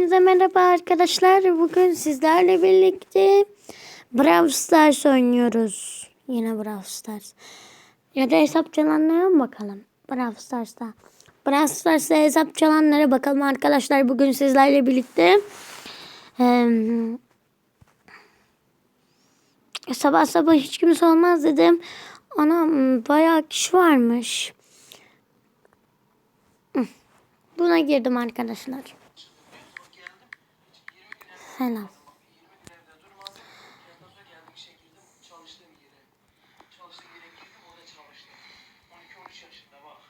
Hepinize merhaba arkadaşlar. Bugün sizlerle birlikte Brawl Stars oynuyoruz. Yine Brawl Stars. Ya da hesap çalanlara mı bakalım? Brawl Stars'ta. Brawl Stars'ta hesap çalanlara bakalım arkadaşlar. Bugün sizlerle birlikte eee, sabah sabah hiç kimse olmaz dedim. Anam bayağı kişi varmış. Buna girdim arkadaşlar. Selam. çalıştığım yere. Çalıştığım yere girdim orada çalıştım. 12-13 yaşında bak.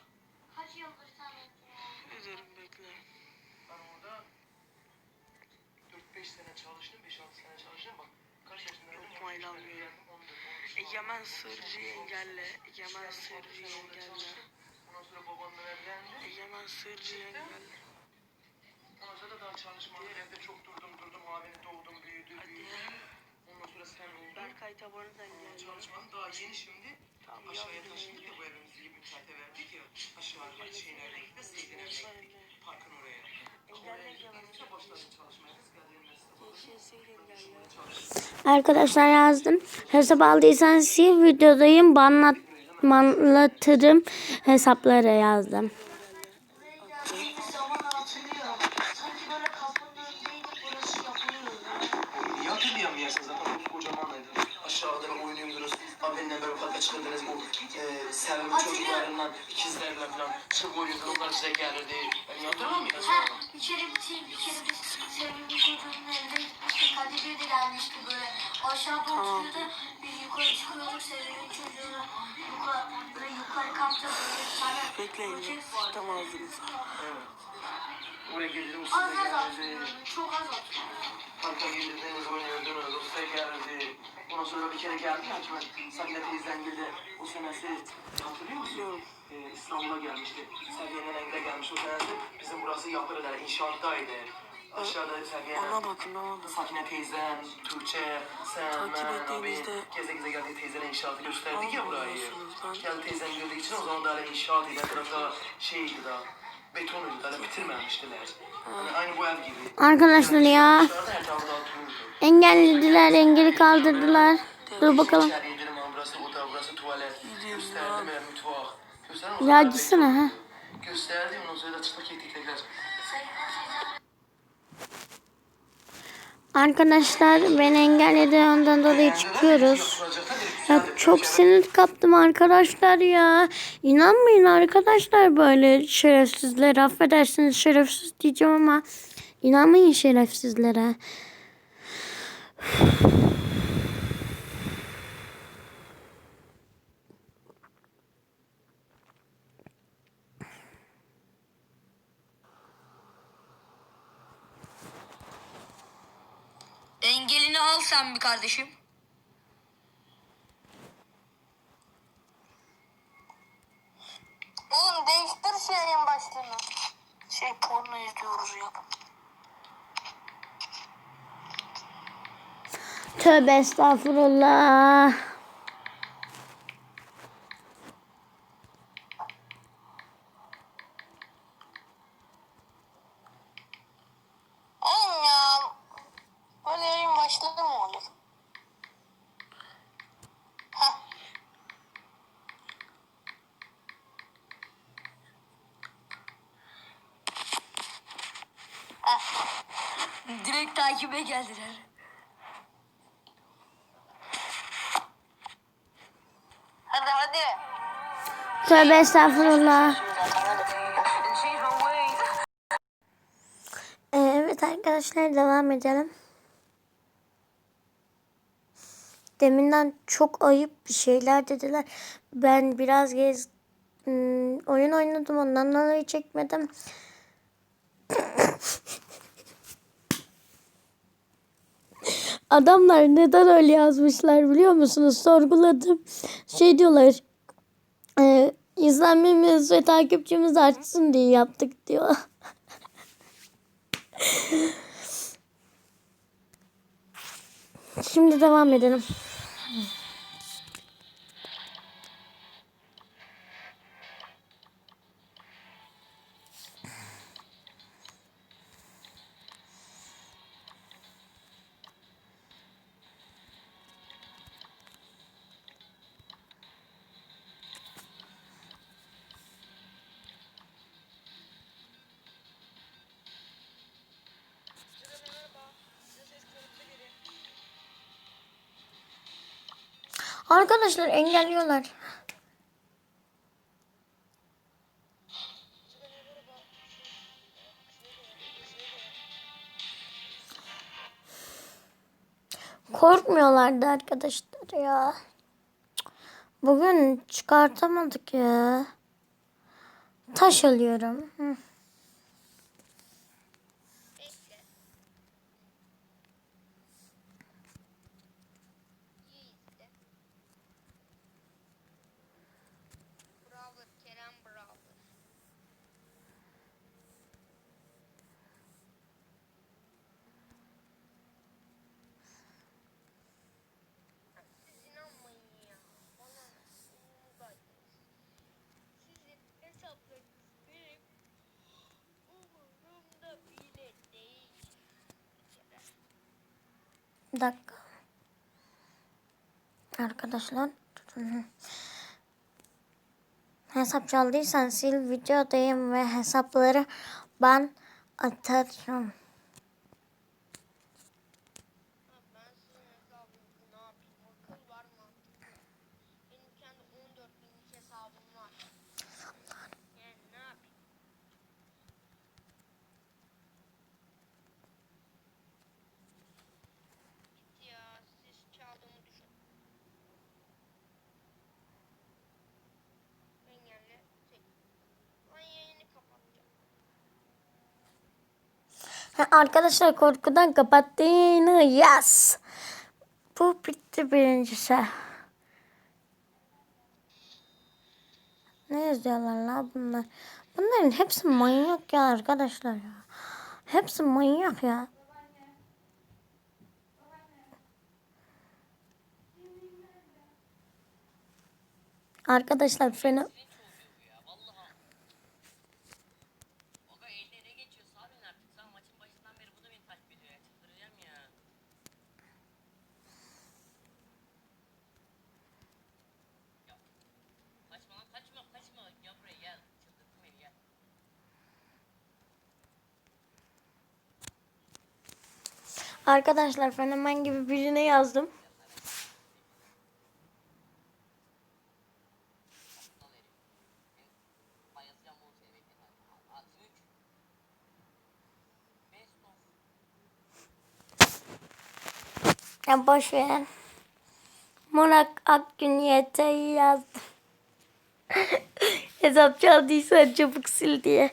Kaç yıldır tanıdın? Ederim bekle. Ben orada 4-5 sene çalıştım, 5-6 sene çalıştım. Bak kaç yaşındaydım? Yok, oynamıyorum. Egemen Sırcı'yı engelle. Egemen Sırcı'yı engelle. Ondan sonra babamla evlendi. Egemen Sırcı'yı engelle. Ondan sonra da daha çalışmadım. Evde çok Abim doğdum, büyüdü, büyüdü. Ondan sonra sen oldun. Berkay tabanı da engelle. Çalışmadım. Daha yeni şimdi. Tamam, Aşağıya taşındık ya bu evimizi bir müteahhite verdik ya. Aşağı yukarı şeyin evine gittik. Seyit'in evine gittik. Parkın oraya. Arkadaşlar yazdım. Hesap aldıysanız videodayım. Banlat, banlatırım hesaplara yazdım. Selvi çocuklarından, ikizlerle falan çık oynuyordu. Onlar size gelirdi. Ben hatırlamıyor musun? Ha, bir kere bir, şey- bir kere biz sevgili çocuğun evine gitmiştik. Kadir de gelmişti böyle. Aşağıda oturuyordu. Biz yukarı çıkıyorduk sevgili çocuğuna. Yukarı, böyle yukarı kampta böyle bir tane Bekleyin. böcek Tam vardı. ağzınıza. Evet. Oraya gelirdim Az size az gelirdi. hatırlıyorum. Çok az hatırlıyorum. Parka gelirdiniz oynuyordunuz. O size gelirdi. Ondan sonra bir kere geldi Hacı Sakine teyzen geldi. O senesi hatırlıyor musun? Ee, İstanbul'a gelmişti. Sergen'in evine gelmiş o senesi. Bizim burası yapılırlar. inşaattaydı. Aşağıda Sergen'in Ona bakın ne oldu. Sakine teyzen, Tuğçe, sen, Takip ben, abi. ettiğinizde- Geze geze geldi teyzenin inşaatı gösterdik ya burayı. Ben- Geldi teyzen gördüğü için o zaman da hala inşaat idi. Etrafta şeydi daha. Betonuydu. Daha bitirmemiştiler. Arkadaşlar ya engellediler, engeli kaldırdılar. Dur bakalım. Ya gitsene ha. Arkadaşlar beni engelledi ondan dolayı çıkıyoruz. Ya çok sinir kaptım arkadaşlar ya. İnanmayın arkadaşlar böyle şerefsizlere. Affedersiniz şerefsiz diyeceğim ama inanmayın şerefsizlere. Engelini al sen bir kardeşim. Oğlum değiştir şeyin başlığını. Şey porno izliyoruz yap. Tövbe estağfurullah. Oğlum ya. Böyle yayın başladı mı olur? Heh. Direkt takibe geldiler. Hadi hadi. Tövbe estağfurullah. Ee, Evet arkadaşlar devam edelim. Deminden çok ayıp bir şeyler dediler. Ben biraz gez hmm, oyun oynadım ondan dolayı çekmedim. Adamlar neden öyle yazmışlar biliyor musunuz? Sorguladım. Şey diyorlar. E, izlenmemiz ve takipçimiz artsın diye yaptık diyor. Şimdi devam edelim. Arkadaşlar engelliyorlar. Korkmuyorlardı arkadaşlar ya. Bugün çıkartamadık ya. Taş alıyorum. Hı. Bir dakika. Arkadaşlar. durun. Hesap çaldıysan sil videodayım ve hesapları ben atarım. Arkadaşlar korkudan kapattığını yaz. Bu bitti birincisi. Ne yazıyorlar la bunlar? Bunların hepsi manyak ya arkadaşlar ya. Hepsi manyak ya. Arkadaşlar fena Arkadaşlar fenomen gibi birine yazdım. Ya boş ver. Murat Akgün YT'yi yazdım. Hesap çaldıysan çabuk sil diye.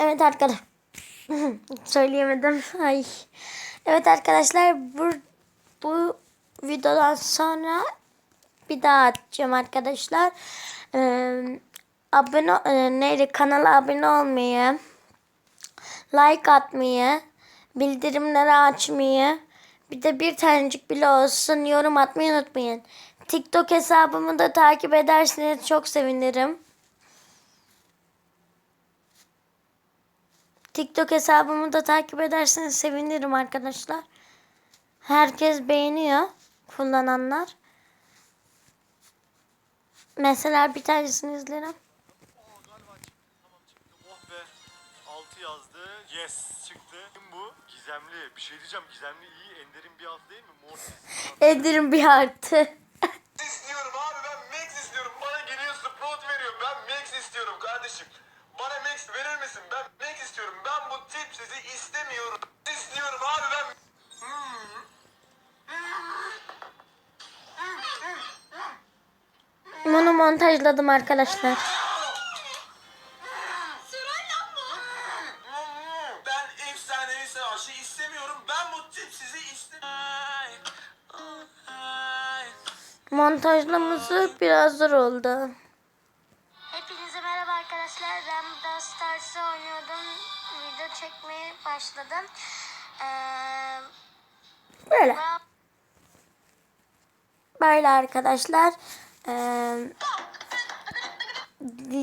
Evet arkadaşlar. Söyleyemedim. Ay. Evet arkadaşlar bu bu videodan sonra bir daha atacağım arkadaşlar. Ee, abone e, neydi kanala abone olmayı, like atmayı, bildirimleri açmayı, bir de bir tanecik bile olsun yorum atmayı unutmayın. TikTok hesabımı da takip ederseniz çok sevinirim. TikTok hesabımı da takip ederseniz sevinirim arkadaşlar. Herkes beğeniyor kullananlar. Mesela bir tanesini izlerim. Oo galiba çıktı. Tamam çıktı. Oh be. 6 yazdı. Yes çıktı. Kim bu? Gizemli. Bir şey diyeceğim. Gizemli iyi. Ender'in bir altı değil mi? Edirim bir artı. istiyorum abi ben Max istiyorum. Bana geliyor Sprout veriyor. Ben Max istiyorum kardeşim. Bana Max verir misin? Ben Max istiyorum. Ben bu tip sizi istemiyorum. İstiyorum abi ben. Bunu montajladım arkadaşlar. Ben efsanevi savaşı istemiyorum. Ben bu tip sizi istemiyorum. Montajlaması biraz zor oldu. Stars'ı oynuyordum. Video çekmeye başladım. Ee, Böyle. Böyle arkadaşlar. Ee,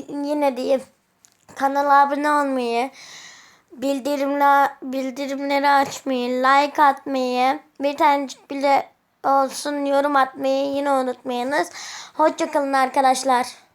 yine diyeyim. Kanala abone olmayı, bildirimler bildirimleri açmayı, like atmayı, bir tanecik bile olsun yorum atmayı yine unutmayınız. Hoşçakalın arkadaşlar.